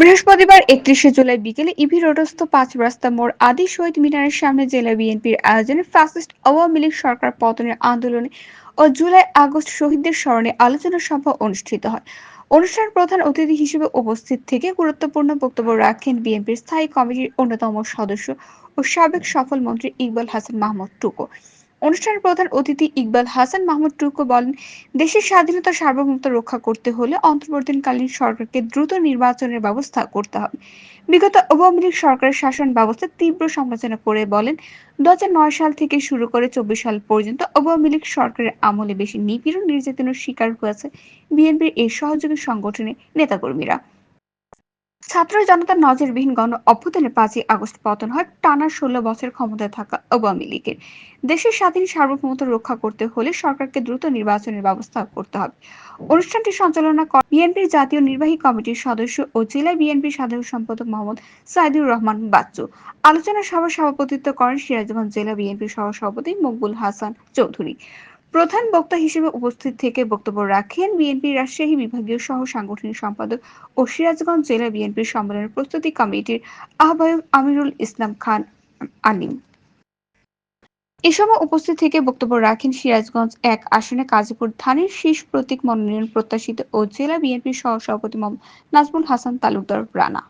বৃহস্পতিবার একত্রিশে জুলাই বিকেলে ইভি রোডস্থ পাঁচ রাস্তা মোড় আদি শহীদ মিনারের সামনে জেলা বিএনপির আয়োজনে ফ্যাসিস্ট আওয়ামী লীগ সরকার পতনের আন্দোলনে ও জুলাই আগস্ট শহীদদের স্মরণে আলোচনা সভা অনুষ্ঠিত হয়। অনুষ্ঠান প্রধান অতিথি হিসেবে উপস্থিত থেকে গুরুত্বপূর্ণ বক্তব্য রাখেন বিএনপির স্থায়ী কমিটির অন্যতম সদস্য ও সাবেক সফল মন্ত্রী ইকবাল হাসান মাহমুদ টুকু। অনুষ্ঠানের প্রধান অতিথি ইকবাল হাসান মাহমুদ টুকু বলেন, দেশের স্বাধীনতা সার্বভৌমত্ব রক্ষা করতে হলে অন্তর্বর্তীকালীন সরকারকে দ্রুত নির্বাচনের ব্যবস্থা করতে হবে। বিগত আওয়ামী সরকারের শাসন ব্যবস্থা তীব্র সমালোচনা করে বলেন, দু হাজার নয় সাল থেকে শুরু করে চব্বিশ সাল পর্যন্ত আওয়ামী লীগ সরকারের আমলে বেশি নিপীড়ন, নির্যাতনের শিকার হয়েছে বিএনপির এই সহযোগী সংগঠনের নেতাকর্মীরা। ছাত্র জনতার নজরবিহীন গণ অভ্যুত্থানে পাঁচই আগস্ট পতন হয়, টানা ষোলো বছর ক্ষমতায় থাকা আওয়ামী লীগের। দেশের স্বাধীন সার্বভৌমত্ব রক্ষা করতে হলে সরকারকে দ্রুত নির্বাচনের ব্যবস্থা করতে হবে। অনুষ্ঠানটি সঞ্চালনা করেন বিএনপির জাতীয় নির্বাহী কমিটির সদস্য ও জেলা বিএনপির সাধারণ সম্পাদক মোহাম্মদ সাইদুর রহমান বাচ্চু। আলোচনা সভার সভাপতিত্ব করেন সিরাজগঞ্জ জেলা বিএনপির সহসভাপতি মকবুল হাসান চৌধুরী। প্রধান বক্তা হিসেবে উপস্থিত থেকে বক্তব্য রাখেন বিএনপির রাজশাহী বিভাগীয় সহ সাংগঠনিক সম্পাদক ও সিরাজগঞ্জ জেলা বিএনপির সম্মেলনের প্রস্তুতি কমিটির আহ্বায়ক আমিরুল ইসলাম খান আলিম এ সময় উপস্থিত থেকে বক্তব্য রাখেন সিরাজগঞ্জ এক আসনে কাজীপুর ধানের শীষ প্রতীক মনোনয়ন প্রত্যাশিত ও জেলা বিএনপির সহ সভাপতি নাজমুল হাসান তালুকদার রানা।